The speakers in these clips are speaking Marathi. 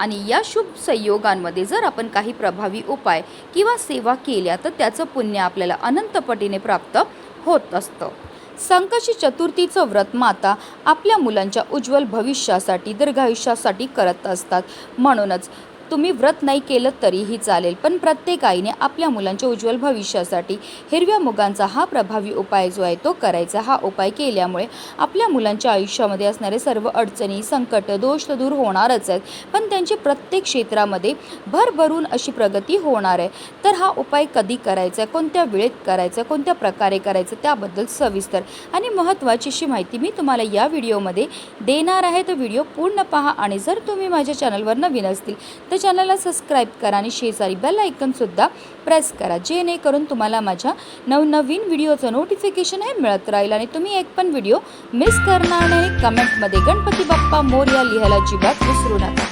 आणि या शुभ संयोगांमध्ये जर आपण काही प्रभावी उपाय किंवा सेवा केल्या तर त्याचं पुण्य आपल्याला अनंतपटीने प्राप्त होत असतं. संकशी चतुर्थीचं व्रत माता आपल्या मुलांच्या उज्ज्वल भविष्यासाठी दीर्घायुष्यासाठी करत असतात. म्हणूनच तुम्ही व्रत नाही केलं तरीही चालेल पण प्रत्येक आईने आपल्या मुलांच्या उज्ज्वल भविष्यासाठी हिरव्या मुगांचा हा प्रभावी उपाय जो आहे तो करायचा. हा उपाय केल्यामुळे आपल्या मुलांच्या आयुष्यामध्ये असणारे सर्व अडचणी संकट दोष तर दूर होणारच आहेत. पण त्यांची प्रत्येक क्षेत्रामध्ये भरभरून अशी प्रगती होणार आहे. तर हा उपाय कधी करायचा आहे कोणत्या वेळेत करायचा आहे कोणत्या प्रकारे करायचं त्याबद्दल सविस्तर आणि महत्त्वाची अशी माहिती मी तुम्हाला या व्हिडिओमध्ये देणार आहे. तर व्हिडिओ पूर्ण पहा आणि जर तुम्ही माझ्या चॅनलवर नवीन असतील तर चॅनलला सबस्क्राईब करा आणि शेजारी बेल आयकनसुद्धा प्रेस करा जेणेकरून तुम्हाला माझ्या नवनवीन व्हिडिओचं नोटिफिकेशन हे मिळत राहील. आणि तुम्ही एक पण व्हिडिओ मिस करणार नाही. कमेंटमध्ये गणपती बाप्पा मोर्या लिहायला अजिबात विसरू नका.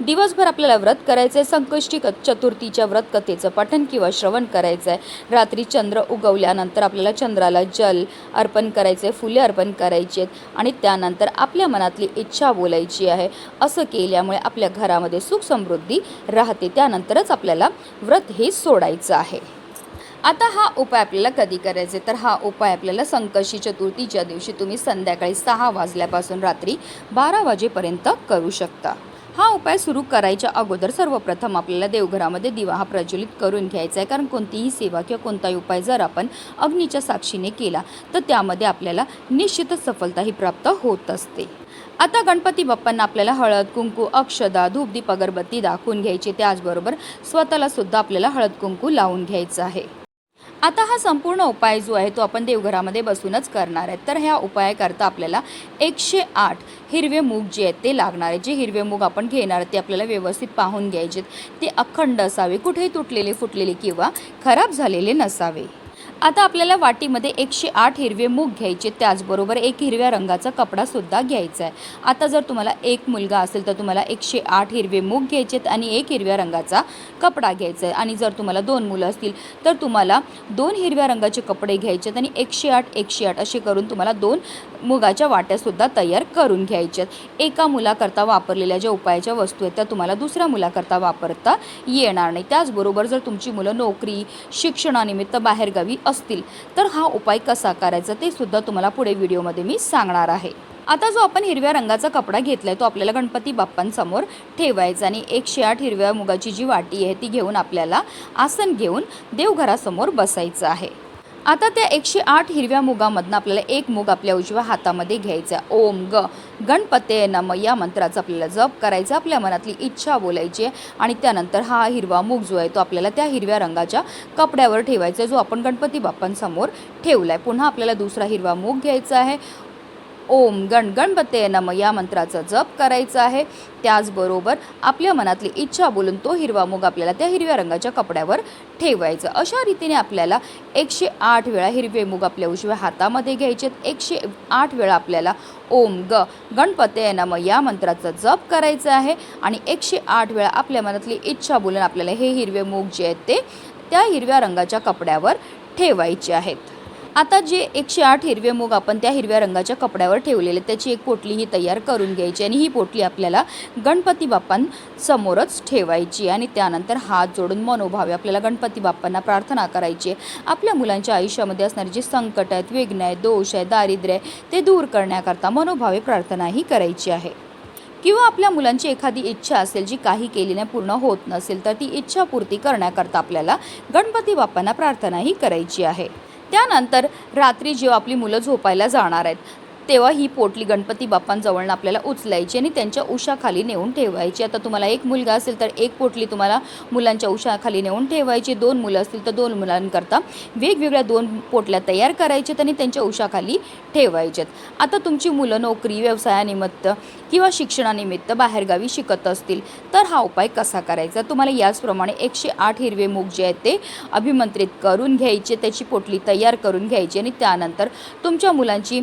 दिवसभर आपल्याला व्रत करायचं आहे संकष्टी क चतुर्थीच्या व्रत कथेचं पठन किंवा श्रवण करायचं आहे रात्री चंद्र उगवल्यानंतर आपल्याला चंद्राला जल अर्पण करायचं आहे फुले अर्पण करायची आहेत आणि त्यानंतर आपल्या मनातली इच्छा बोलायची आहे. असं केल्यामुळे आपल्या घरामध्ये सुख समृद्धी राहते. त्यानंतरच आपल्याला व्रत हे सोडायचं आहे. आता हा उपाय आपल्याला कधी करायचे तर हा उपाय आपल्याला संकष्टी चतुर्थीच्या दिवशी तुम्ही संध्याकाळी सहा वाजल्यापासून रात्री बारा वाजेपर्यंत करू शकता. हा उपाय सुरू करायच्या अगोदर सर्वप्रथम आपल्याला देवघरामध्ये दिवा हा प्रज्वलित करून घ्यायचा आहे. कारण कोणतीही सेवा किंवा कोणताही उपाय जर आपण अग्नीच्या साक्षीने केला तर त्यामध्ये आपल्याला निश्चितच सफलताही प्राप्त होत असते. आता गणपती बाप्पांना आपल्याला हळद कुंकू अक्षदा धूपदीप अगरबत्ती दाखवून घ्यायची. त्याचबरोबर स्वतःला सुद्धा आपल्याला हळद कुंकू लावून घ्यायचं आहे. आता हा संपूर्ण उपाय जो आहे तो आपण देवघरामध्ये बसूनच करणार आहे. तर ह्या उपायाकरता आपल्याला एकशे आठ हिरवे मूग जे आहेत ते लागणार आहे. जे हिरवे मूग आपण घेणार ते आपल्याला व्यवस्थित पाहून घ्यायचे ते अखंड असावे कुठेही तुटलेले फुटलेले किंवा खराब झालेले नसावे. आता आपल्याला वाटीमध्ये एकशे आठ हिरवे मूग घ्यायचे त्याचबरोबर एक हिरव्या रंगाचा कपडासुद्धा घ्यायचा आहे. आता जर तुम्हाला एक मुलगा असेल तर तुम्हाला एकशे आठ हिरवे मूग घ्यायचे आहेत आणि एक हिरव्या रंगाचा कपडा घ्यायचा आहे. आणि जर तुम्हाला दोन मुलं असतील तर तुम्हाला दोन हिरव्या रंगाचे कपडे घ्यायचे आहेत आणि एकशे आठ एकशे आठ असे करून तुम्हाला दोन मुगाच्या वाट्यासुद्धा तयार करून घ्यायच्यात एका मुलाकरता वापरलेल्या ज्या उपायाच्या वस्तू आहेत त्या तुम्हाला दुसऱ्या मुलाकरता वापरता येणार नाही. त्याचबरोबर जर तुमची मुलं नोकरी शिक्षणानिमित्त बाहेरगावी असतील तर हा उपाय कसा करायचा ते सुद्धा तुम्हाला पुढे व्हिडिओमध्ये मी सांगणार आहे. आता जो आपण हिरव्या रंगाचा कपडा घेतला आहे तो आपल्याला गणपती बाप्पांसमोर ठेवायचा आणि एकशे आठ हिरव्या मुगाची जी वाटी आहे ती घेऊन आपल्याला आसन घेऊन देवघरासमोर बसायचं आहे. आता त्या एकशे आठ हिरव्या मुगामधनं आपल्याला एक मूग आपल्या उजव्या हातामध्ये घ्यायचा ओम ग. गणपते नम या मंत्राचा आपल्याला जप करायचा आपल्या मनातली इच्छा बोलायची आहे. आणि त्यानंतर हा हिरवा मूग जो आहे तो आपल्याला त्या हिरव्या रंगाच्या कपड्यावर ठेवायचा आहे जो आपण गणपती बाप्पांसमोर ठेवला आहे पुन्हा आपल्याला दुसरा हिरवा मूग घ्यायचा आहे. ओम गण गणपते नम या मंत्राचा जप करायचा आहे. त्याचबरोबर आपल्या मनातली इच्छा बोलून तो हिरवा मूग आपल्याला त्या हिरव्या रंगाच्या कपड्यावर ठेवायचं. अशा रीतीने आपल्याला एकशे आठ वेळा हिरवे मूग आपल्या उजव्या हातामध्ये घ्यायचे एकशे आठ वेळा आपल्याला ओम ग गणपते नम या मंत्राचा जप करायचा आहे. आणि एकशे आठ वेळा आपल्या मनातली इच्छा बोलून आपल्याला हे हिरवे मूग जे आहेत ते त्या हिरव्या रंगाच्या कपड्यावर ठेवायचे आहेत. आता जे एकशे आठ हिरवे मूग आपण त्या हिरव्या रंगाच्या कपड्यावर ठेवलेले त्याची एक पोटली ही तयार करून घ्यायची आणि ही पोटली आपल्याला गणपती बाप्पांसमोरच ठेवायची आणि त्यानंतर हात जोडून मनोभावे आपल्याला गणपती बाप्पांना प्रार्थना करायची आहे. आपल्या मुलांच्या आयुष्यामध्ये असणारे जे संकट आहेत विघ्न आहेत दोष आहे दारिद्र्य आहे ते दूर करण्याकरता मनोभावे प्रार्थनाही करायची आहे. किंवा आपल्या मुलांची एखादी इच्छा असेल जी काही केली पूर्ण होत नसेल तर ती इच्छा पूर्ती करण्याकरता आपल्याला गणपती बाप्पांना प्रार्थनाही करायची आहे. त्यानंतर रात्री जेव्हा आपली मुलं झोपायला जाणार आहेत तेव्हा ही पोटली गणपती बाप्पांजवळनं आपल्याला उचलायची आणि त्यांच्या उशाखाली नेऊन ठेवायची. आता तुम्हाला एक मुलगा असेल तर एक पोटली तुम्हाला मुलांच्या उशाखाली नेऊन ठेवायची. दोन मुलं असतील तर दोन मुलांकरता वेगवेगळ्या दोन पोटल्या तयार करायच्यात आणि त्यांच्या उशाखाली ठेवायच्यात. आता तुमची मुलं नोकरी व्यवसायानिमित्त किंवा शिक्षणानिमित्त बाहेरगावी शिकत असतील तर हा उपाय कसा करायचा? तुम्हाला याचप्रमाणे एकशे आठ हिरवे मूग जे आहेत ते अभिमंत्रित करून घ्यायचे त्याची पोटली तयार करून घ्यायची आणि त्यानंतर तुमच्या मुलांची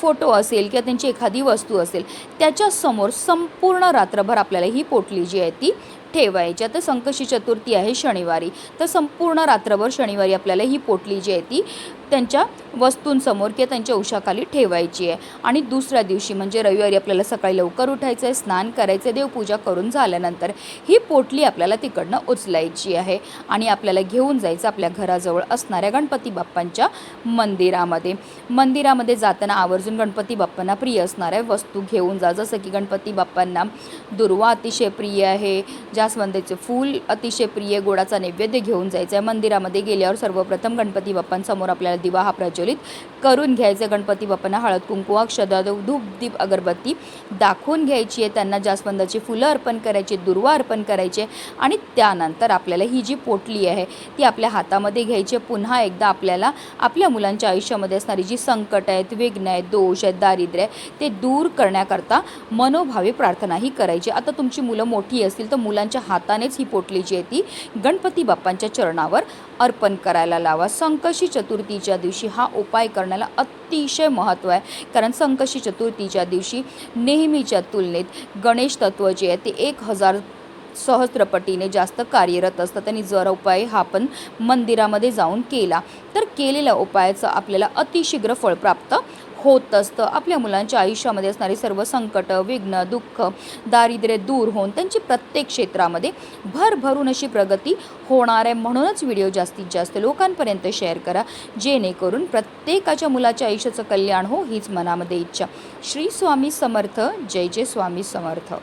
फोटो असेल किंवा त्यांची एखादी वस्तू असेल त्याच्यासमोर संपूर्ण रात्रभर आपल्याला ही पोटली जी आहे ती ठेवायची. आता संकष्टी चतुर्थी आहे शनिवारी तर संपूर्ण रात्रभर शनिवारी आपल्याला ही पोटली जी आहे ती त्यांच्या वस्तूंसमोर किंवा त्यांच्या उशाखाली ठेवायची आहे. आणि दुसऱ्या दिवशी म्हणजे रविवारी आपल्याला सकाळी लवकर उठायचं आहे स्नान करायचं आहे देवपूजा करून झाल्यानंतर ही पोटली आपल्याला तिकडनं उचलायची आहे. आणि आपल्याला घेऊन जायचं आपल्या घराजवळ असणाऱ्या गणपती बाप्पांच्या मंदिरामध्ये. मंदिरामध्ये जाताना आवर्जून गणपती बाप्पांना प्रिय असणाऱ्या वस्तू घेऊन जा. जसं की गणपती बाप्पांना दुर्वा अतिशय प्रिय आहे. जास्वंदीचे फूल अतिशय प्रिय गोडाचा नैवेद्य घेऊन जायचं आहे मंदिरामध्ये गेल्यावर सर्वप्रथम गणपती बाप्पांसमोर आपल्याला दिवा हा प्रज्वलित करून घ्यायचा. गणपती बाप्पांना हळद कुंकू अक्षदा धूप दीप अगरबत्ती दाखवून घ्यायची आहे. त्यांना जास्वंदाची फुलं अर्पण करायची दुर्वा अर्पण करायचे आणि त्यानंतर आपल्याला ही जी पोटली आहे ती आपल्या हातामध्ये घ्यायची आहे. पुन्हा एकदा आपल्याला आपल्या मुलांच्या आयुष्यामध्ये असणारी जी संकट आहेत विघ्न आहेत दोष आहेत दारिद्र्य आहे ते दूर करण्याकरता मनोभावी प्रार्थनाही करायची आता तुमची मुलं मोठी असतील तर मुलांच्या हातानेच ही पोटली जी आहे ती गणपती बाप्पांच्या चरणावर अर्पण करायला लावा. संकशी चतुर्थी चतुर्थीच्या दिवशी हा उपाय करण्याला अतिशय महत्त्व आहे. कारण संकष्टी चतुर्थीच्या दिवशी नेहमीच्या तुलनेत गणेश तत्व जे आहे ते एक हजार सहस्त्रपटीने जास्त कार्यरत असतात. आणि जर उपाय हा आपण मंदिरामध्ये जाऊन केला. तर केलेल्या उपायाचं आपल्याला अतिशीघ्र फळ प्राप्त होत असतं. आपल्या मुलांच्या आयुष्यामध्ये असणारी सर्व संकट विघ्न दुःख दारिद्र्य दूर होऊन त्यांची प्रत्येक क्षेत्रामध्ये भरभरून अशी प्रगती होणार आहे. म्हणूनच व्हिडिओ जास्तीत जास्त लोकांपर्यंत शेअर करा. जेणेकरून प्रत्येकाच्या मुलाच्या आयुष्याचं कल्याण हो हीच मनामध्ये इच्छा. श्री स्वामी समर्थ. जय जय स्वामी समर्थ.